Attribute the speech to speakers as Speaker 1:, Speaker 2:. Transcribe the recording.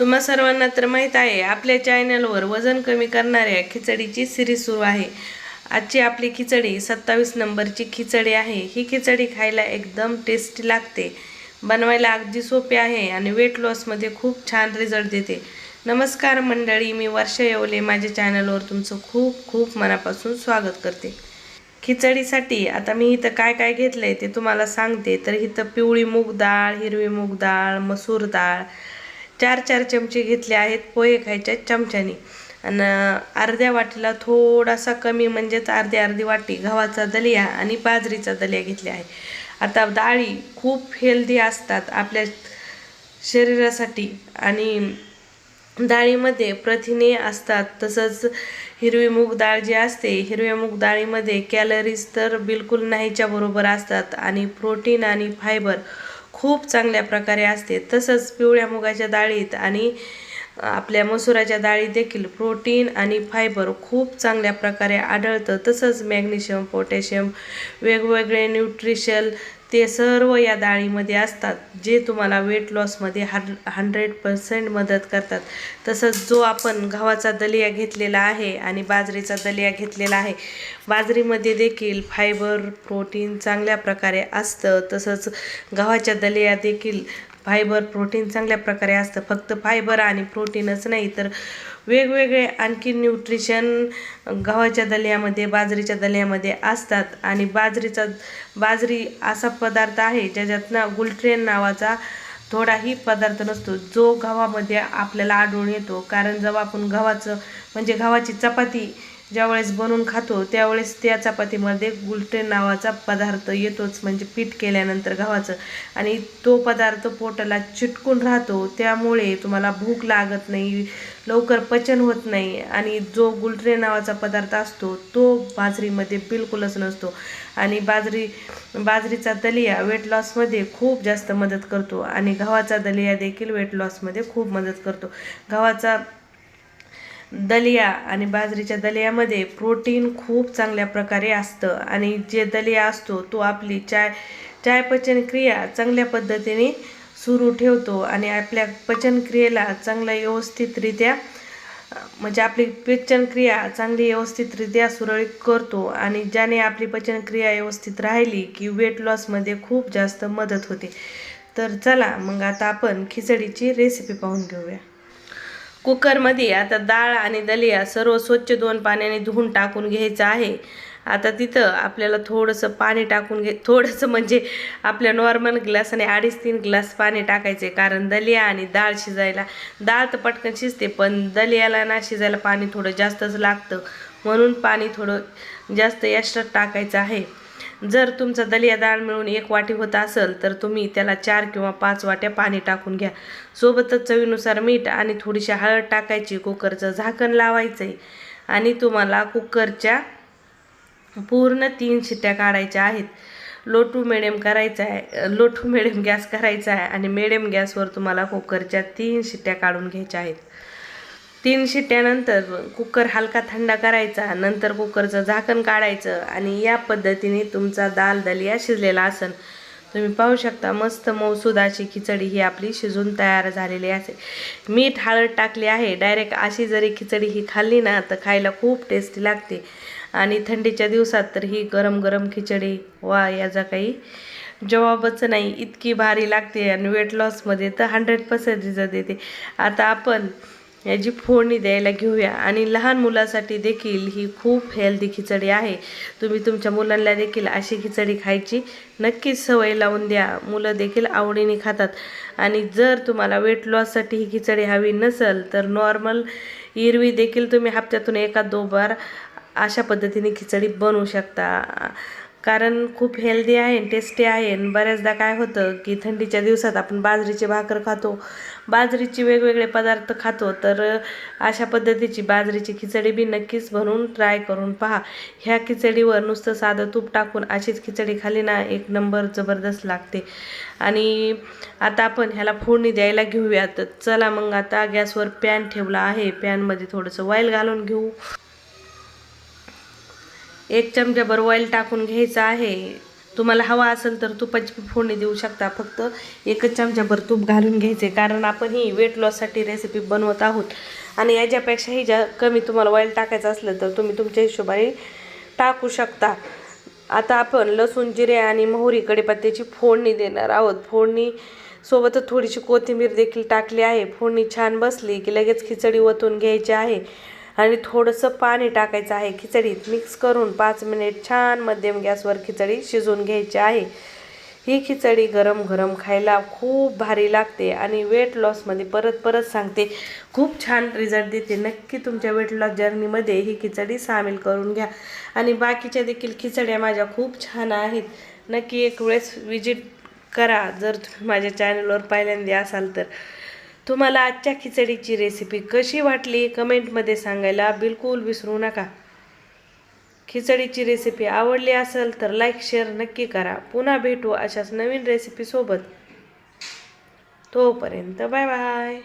Speaker 1: तुम्हा सर्वांना तर माहीत आहे आपल्या चॅनलवर वजन कमी करणाऱ्या खिचडीची सिरीज सुरू आहे. आजची आपली खिचडी सत्तावीस नंबरची खिचडी आहे. ही खिचडी खायला एकदम टेस्टी लागते. बनवायला अगदी सोपे आहे आणि वेट लॉसमध्ये खूप छान रिझल्ट देते. नमस्कार मंडळी मी वर्षा येवले. माझ्या चॅनलवर तुमचं खूप खूप मनापासून स्वागत करते. खिचडीसाठी आता मी इथं काय काय घेतलं आहे ते तुम्हाला सांगते. तर इथं पिवळी मूग डाळ हिरवी मूग डाळ मसूर डाळ चार चार चमचे घेतले आहेत पोहे खायच्या चमच्यानी. आणि अर्ध्या वाटीला थोडासा कमी म्हणजेच अर्धी अर्धी वाटी गव्हाचा दलिया आणि बाजरीचा दलिया घेतले आहे. आता डाळी खूप हेल्दी असतात आपल्या शरीरासाठी आणि डाळीमध्ये प्रथिने असतात. तसंच हिरवी मूग डाळ जी असते हिरव्या मूग डाळीमध्ये कॅलरीज तर बिलकुल नाहीच्या बरोबर असतात आणि प्रोटीन आणि फायबर खूप चांगल्या प्रकारे असते. तसंच पिवळ्या मुगाच्या डाळीत आणि आपल्या मसुराच्या डाळीत देखील प्रोटीन आणि फायबर खूप चांगल्या प्रकारे आढळतं. तसंच मॅग्नेशियम पोटॅशियम वेगवेगळे न्यूट्रिशन ते सर्व या डाळीमध्ये असतात जे तुम्हाला वेट लॉसमध्ये हं हंड्रेड पर्सेंट मदत करतात. तसंच जो आपण गव्हाचा दलिया घेतलेला आहे आणि बाजरीचा दलिया घेतलेला आहे बाजरीमध्ये देखील फायबर प्रोटीन चांगल्या प्रकारे असतं. तसंच गव्हाच्या दलिया देखील फायबर प्रोटीन चांगल्या प्रकारे असतं. फक्त फायबर आणि प्रोटीनच नाही तर वेगवेगळे आणखी न्यूट्रिशन गव्हाच्या दलियामध्ये बाजरीच्या दलियामध्ये असतात. आणि बाजरीचा बाजरी असा पदार्थ आहे ज्याच्यात ना गुलट्रेन नावाचा थोडाही पदार्थ नसतो. जो गव्हामध्ये आपल्याला आढळून येतो. कारण जेव्हा आपण गव्हाचं म्हणजे गव्हाची चपाती ज्यावेळेस बनवून खातो त्यावेळेस त्या चपातीमध्ये गुलटेन नावाचा पदार्थ येतोच म्हणजे पीठ केल्यानंतर गव्हाचं. आणि तो पदार्थ पोटाला चिटकून राहतो त्यामुळे तुम्हाला भूक लागत नाही लवकर पचन होत नाही. आणि जो गुलट्रेन नावाचा पदार्थ असतो तो बाजरीमध्ये बिलकुलच नसतो. आणि बाजरी बाजरीचा दलिया वेट लॉसमध्ये खूप जास्त मदत करतो. आणि गव्हाचा दलिया देखील वेट लॉसमध्ये खूप मदत करतो. गव्हाचा दलिया आणि बाजरीच्या दलियामध्ये प्रोटीन खूप चांगल्या प्रकारे असतं. आणि जे दलिया असतो तो आपली चाय चाय पचनक्रिया चांगल्या पद्धतीने सुरू ठेवतो आणि आपल्या पचनक्रियेला चांगल्या व्यवस्थितरित्या म्हणजे आपली पचनक्रिया चांगली व्यवस्थितरित्या सुरळीत करतो आणि ज्याने आपली पचनक्रिया व्यवस्थित राहिली की वेट लॉसमध्ये खूप जास्त मदत होते. तर चला मग आता आपण खिचडीची रेसिपी पाहून घेऊया. कुकरमध्ये आता डाळ आणि दलिया सर्व स्वच्छ दोन पाण्याने धुवून टाकून घ्यायचं आहे. आता तिथं आपल्याला थोडंसं पाणी टाकून घे थोडंसं म्हणजे आपल्या नॉर्मल ग्लास आणि अडीच तीन ग्लास पाणी टाकायचे. कारण दलिया आणि डाळ शिजायला डाळ तर पटकन शिजते पण दलियाला ना शिजायला पाणी थोडं जास्तच लागतं. म्हणून पाणी थोडं जास्त एक्स्ट्रा टाकायचं आहे. जर तुमचा दलिया डाळ मिळून एक वाटी होत असेल तर तुम्ही त्याला चार किंवा पाच वाट्या पाणी टाकून घ्या. सोबतच चवीनुसार मीठ आणि थोडीशी हळद टाकायची कुकरचं झाकण लावायचं आहे आणि तुम्हाला कुकरच्या पूर्ण तीन शिट्ट्या काढायच्या आहेत. लो टू मिडियम करायचा आहे लो टू मिडियम गॅस करायचा आहे आणि मिडियम गॅसवर तुम्हाला कुकरच्या तीन शिट्ट्या काढून घ्यायच्या आहेत. तीन शिट्ट्यानंतर कुकर हलका थंड करायचा नंतर कुकरचं झाकण काढायचं आणि या पद्धतीने तुमचा दाल दलिया शिजलेला असेल तुम्ही पाहू शकता मस्त मौसुदाची खिचडी ही आपली शिजून तयार झालेली असेल मीठ हळद टाकली आहे. डायरेक्ट अशी जरी खिचडी ही खाल्ली ना तर खायला खूप टेस्टी लागते. आणि थंडीच्या दिवसात तर ही गरम गरम खिचडी वा याचा काही जवाबच नाही. इतकी भारी लागते आणि वेट लॉसमध्ये तर हंड्रेड पर्सेंट रिझल्ट देते. आता आपण याची फोडणी द्यायला घेऊया. आणि लहान मुलासाठी देखील ही खूप हेल्दी खिचडी आहे. तुम्ही तुमच्या मुलांना देखील अशी खिचडी खायची नक्कीच सवय लावून द्या. मुलं देखील आवडीने खातात. आणि जर तुम्हाला वेट लॉससाठी ही खिचडी हवी नसेल तर नॉर्मल इरवी देखील तुम्ही हप्त्यातून एका दो बार अशा पद्धतीने खिचडी बनवू शकता. कारण खूप हेल्दी आहे टेस्टी आहे. आणि बऱ्याचदा काय होतं की थंडीच्या दिवसात आपण बाजरीची भाकर खातो. बाजरीचे वेगवेगळे पदार्थ खातो. तर अशा पद्धतीची बाजरीची खिचडी बी नक्कीच बनवून ट्राय करून पहा. ह्या खिचडीवर नुसतं साधं तूप टाकून अशीच खिचडी खाली ना एक नंबर जबरदस्त लागते. आणि आता आपण ह्याला फोडणी द्यायला घेऊया तर चला मग आता गॅसवर पॅन ठेवला आहे. पॅनमध्ये थोडंसं वाईल घालून घेऊ. एक चमच्याभर ऑइल टाकून घ्यायचं आहे. तुम्हाला हवा असेल तर तुपाची फोडणी देऊ शकता. फक्त एकच चमच्याभर तूप घालून घ्यायचे. कारण आपण ही वेट लॉससाठी रेसिपी बनवत आहोत. आणि याच्यापेक्षाही ज्या कमी तुम्हाला ऑइल टाकायचं असलं तर तुम्ही तुमच्या हिशोबाने टाकू शकता. आता आपण लसूण जिरे आणि मोहरी कडेपत्त्याची फोडणी देणार आहोत. फोडणी सोबतच थोडीशी कोथिंबीर देखील टाकली आहे. फोडणी छान बसली की लगेच खिचडी ओतून घ्यायची आहे. आणि थोडंसं पाणी टाकायचं आहे. खिचडीत मिक्स करून पाच मिनिट छान मध्यम गॅसवर खिचडी शिजवून घ्यायची आहे. ही खिचडी गरम गरम खायला खूप भारी लागते आणि वेट लॉसमध्ये परत परत सांगते खूप छान रिझल्ट देते. नक्की तुमच्या वेट लॉस जर्नीमध्ये ही खिचडी सामील करून घ्या. आणि बाकीच्या देखील खिचड्या माझ्या खूप छान आहेत. नक्की एक वेळेस विजिट करा जर तुम्ही माझ्या चॅनलवर पहिल्यांदा असाल तर. तुम्हाला आजच्या खिचडीची रेसिपी कशी वाटली कमेंटमध्ये सांगायला बिलकुल विसरू नका. खिचडीची रेसिपी आवडली असेल तर लाईक शेअर नक्की करा. पुन्हा भेटू अशाच नवीन रेसिपीसोबत तोपर्यंत बाय बाय